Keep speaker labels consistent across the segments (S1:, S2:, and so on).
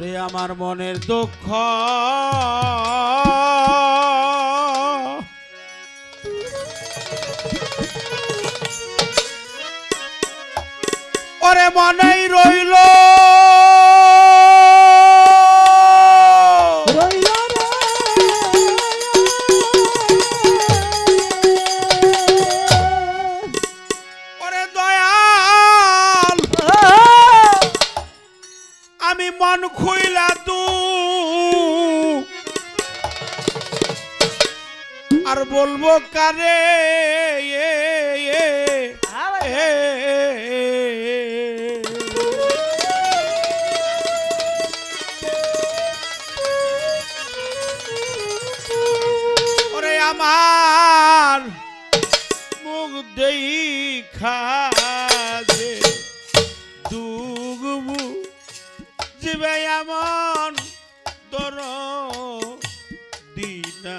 S1: ওরে আমার মনের দুঃখ। ওরে মনেই রইল কারে ওরে আমার মুখ দেখা যে দুগবু জীবে এমন দর দিনা।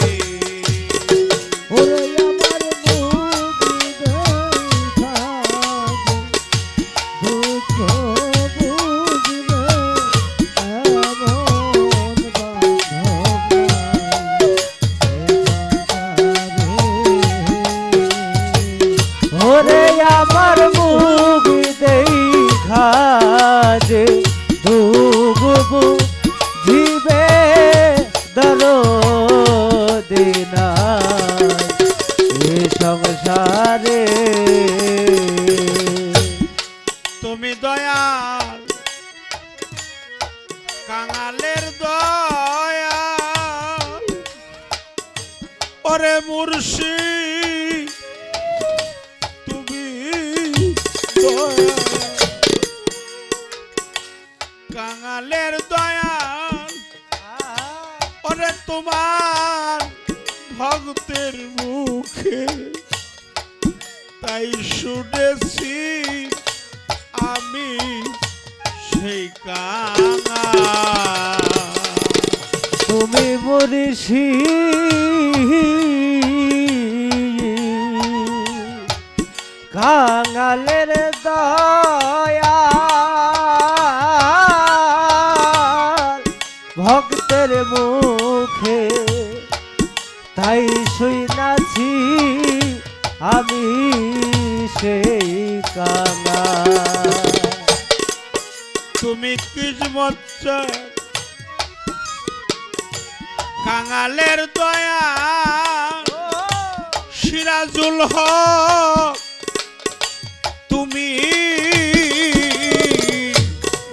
S1: তোমার ভক্তের মুখে। তাই শুনেছি আমি সেই কাঙা
S2: তুমি মরিষি কাঙালের দয়া। ভক্তের মুখে
S1: তুমি কিসমত কাঙালের দয়া, সিরাজুল হক, তুমি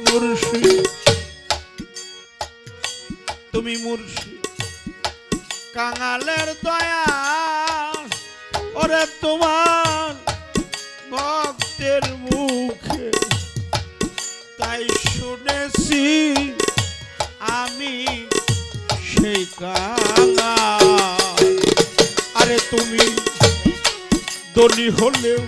S1: মুর্শি তুমি মুর্শি কাঙালের দয়া, ওরে তোমার ভক্তের মুখে। শুনেছি আমি সেই কাঙা আরে তুমি দলি হলেও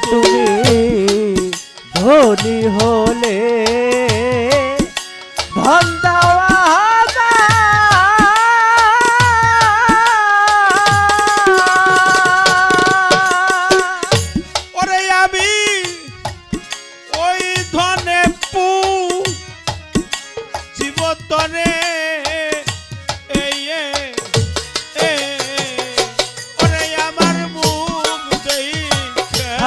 S1: তুমি ধনী হলে আমি ধনে পু
S2: জীবতনে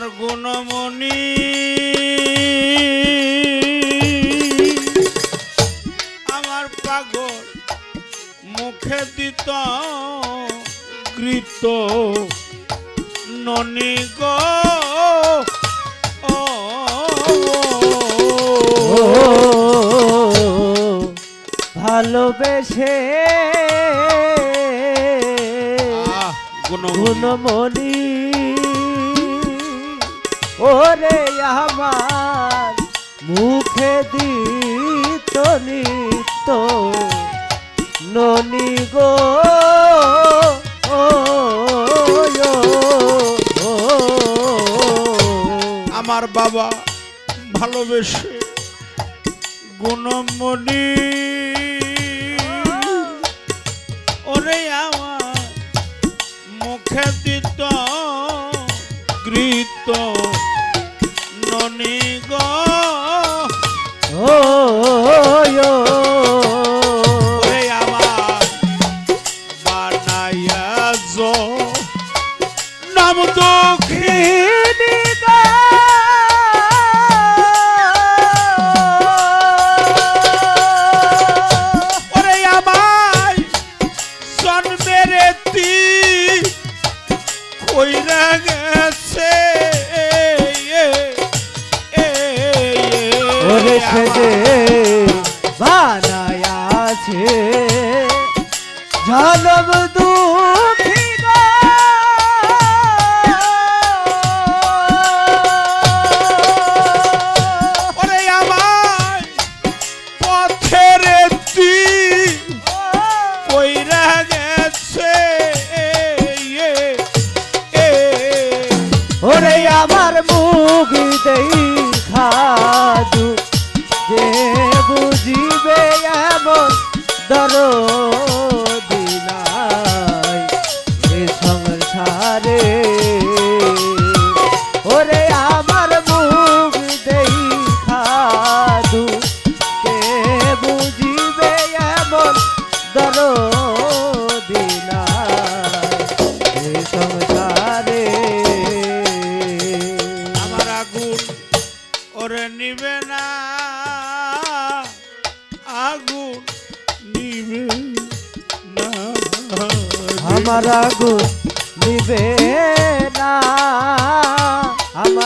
S1: আমার গুণমণি। আমার পাগল মুখে দিত কৃত ননি গো।
S2: ভালোবেসে
S1: গুণমণি
S2: ওরে আমার, মুখে দিত নিত্য ননি গো
S1: আমার বাবা ভালোবেসে গুণমণি। ওরে আমার, মুখে দিত কৃত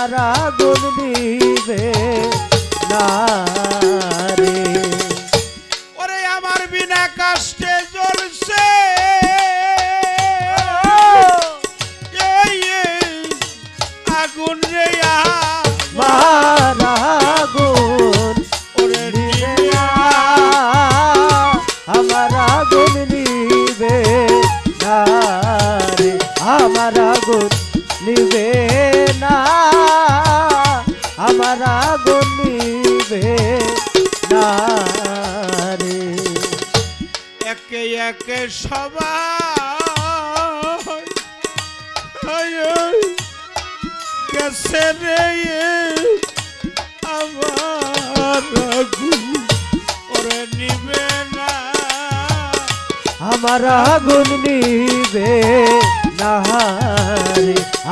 S1: আমার আগুন গেছে রে আমার আগুন। ওরে নিবে না।
S2: আমার আগুন নিবে না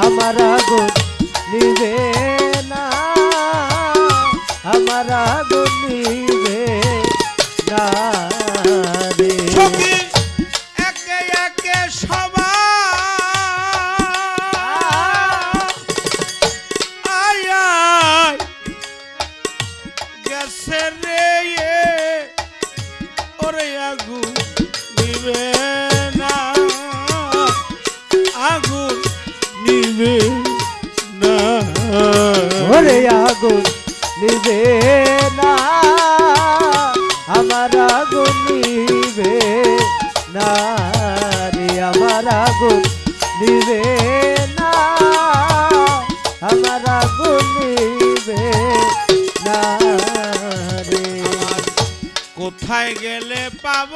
S2: আমার আগুন নিবে না। আমার আগুন নিবে
S1: নিবে না আগুন নিবে না।
S2: ওরে আগুন নিবে না আমার আগুন নিবে না রে আমার আগুন নিবে না আমার আগুন নিবে না রে।
S1: কোথায় গেলে পাব?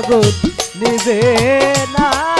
S1: আগুন নিবে না